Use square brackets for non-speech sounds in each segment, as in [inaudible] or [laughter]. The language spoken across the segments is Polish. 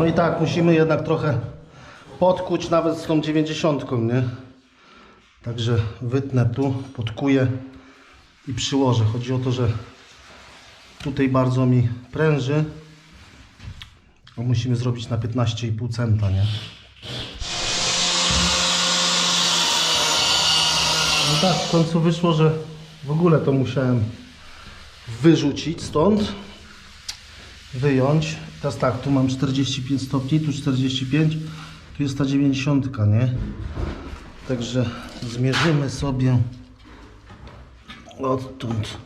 No i tak, musimy jednak trochę podkuć nawet z tą 90, nie? Także wytnę tu, podkuję i przyłożę. Chodzi o to, że tutaj bardzo mi pręży. Musimy zrobić na 15,5 centa, nie? No tak, w końcu wyszło, że w ogóle to musiałem wyrzucić stąd, wyjąć. Teraz tak, tu mam 45 stopni, tu 45, tu jest ta 90, nie? Także zmierzymy sobie odtąd,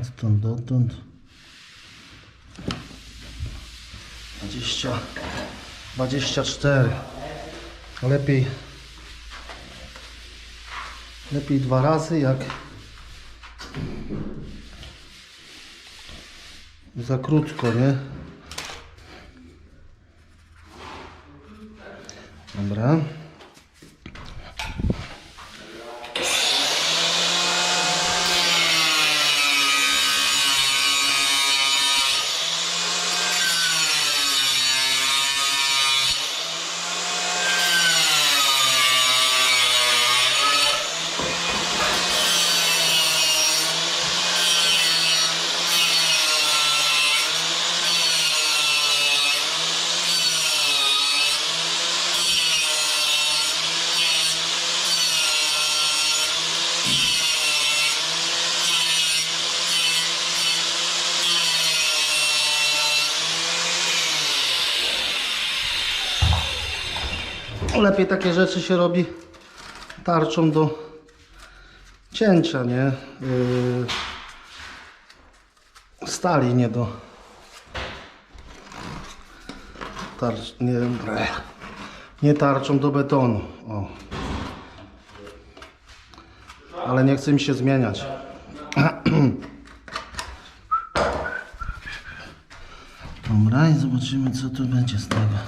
odtąd, dotąd. 20, 24. Lepiej Lepiej dwa razy jak za krótko, nie? Dobra. Lepiej takie rzeczy się robi tarczą do cięcia, nie? Yy, stali, nie do tarcz, nie, nie tarczą do betonu. O. Ale nie chce mi się zmieniać. [clears throat] Dobra, i zobaczymy co tu będzie z tego.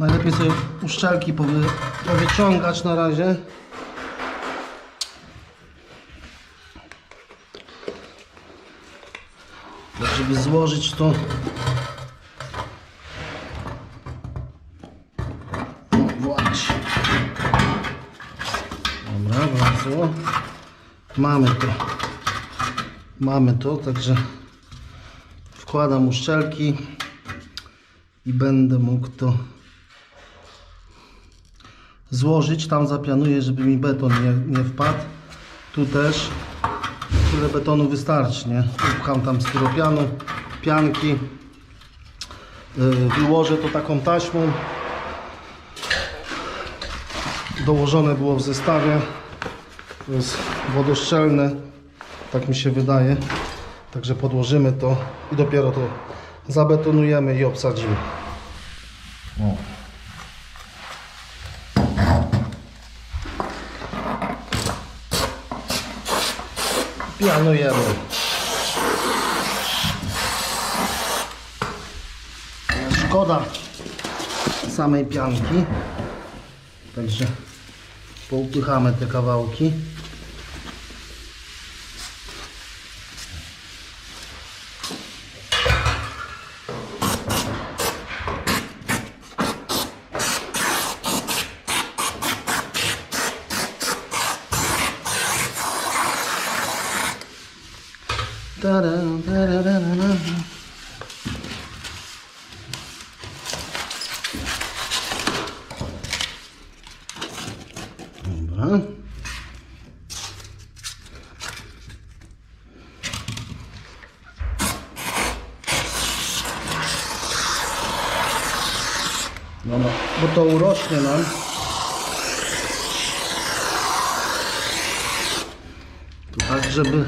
Najlepiej sobie uszczelki powy, powyciągać na razie. Tak, żeby złożyć to. Właśnie. Dobra, bardzo. Mamy to. Mamy to, także wkładam uszczelki i będę mógł to złożyć. Tam zapianuję, żeby mi beton nie, nie wpadł. Tu też tyle betonu wystarczy, nie? Upcham tam styropianu, pianki. Yy, Wyłożę to taką taśmą. Dołożone było w zestawie. To jest wodoszczelne, tak mi się wydaje. Także podłożymy to i dopiero to zabetonujemy i obsadzimy. Pianujemy. Szkoda samej pianki. Także poupychamy te kawałki. Dobra. No, no, bo to urośnie nam. Tu tak, żeby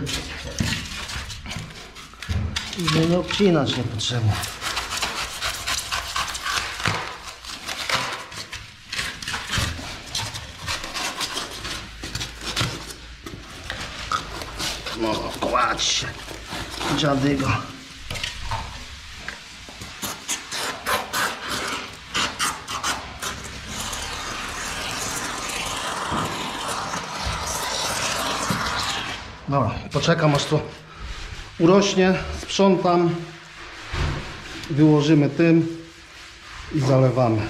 żeby nie obcinać niepotrzebnie. No, kładź się, dziadygo. Dobra, poczekam aż to urośnie, Sprzątam, wyłożymy tym i zalewamy.